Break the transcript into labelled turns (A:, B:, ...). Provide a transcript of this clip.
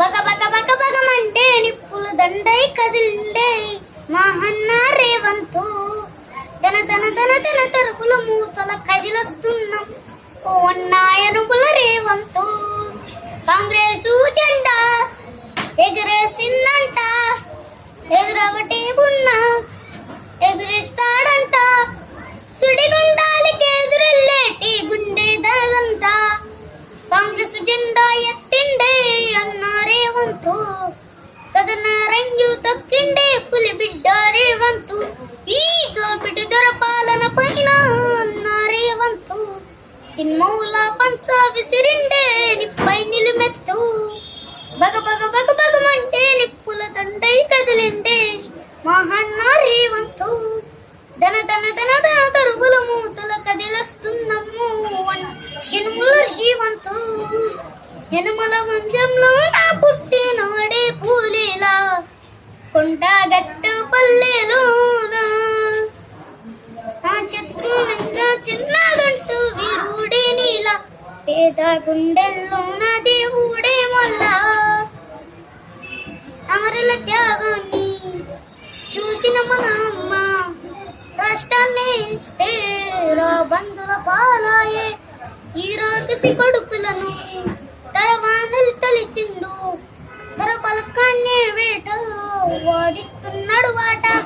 A: బగ బగ బగ బగమంటే నిప్పుల దండై కదిలిండే మహన్న రేవంతు. తన తన తన తన తరుపుల మూతల కదిలొస్తున్నాం ఓ అన్నాయనుకుల రేవంతు. కాంగ్రెస్ జెండా ఎగిరేసిందంట ఎగురవటే ఉన్నా ఎగిరిస్తాడంట. అన్నారే వంతు కథన రంగు తక్కిండే పులి బిడ్డ రేవంతు ఈ దోపిడి దొర పాలన పైన అన్నారే వంతు. సినిమౌల పంచ విసిరిండే నిప్పై నిలుమెత్తు. బగ బగ బగ బగమంటే నిప్పుల దండై కదిలిండే మహన్న రేవంతు ధన ధన ధన ధన తరుగుల మూతల కదిలొస్తున్నాము ఎనుముల శ్రీవంతు ఎనుమల వంశంలో నా పుట్టు గట్టు పల్లెలోనా నా శత్రునంగా చిన్నదంటూ వీరుడే నీలా. పేద గుండెల్లో నా దేవుడే మళ్ళా అమరుల త్యాగాన్ని చూసిన మన అమ్మ రాష్ట్రాన్ని ఇస్తే రా బంధుల పాలాయే. ఈ రాకసి కొడుకులను తరవానలు తలిచిండు. తర పలకాన్ని వేట వాడిస్తున్నాడు వాట.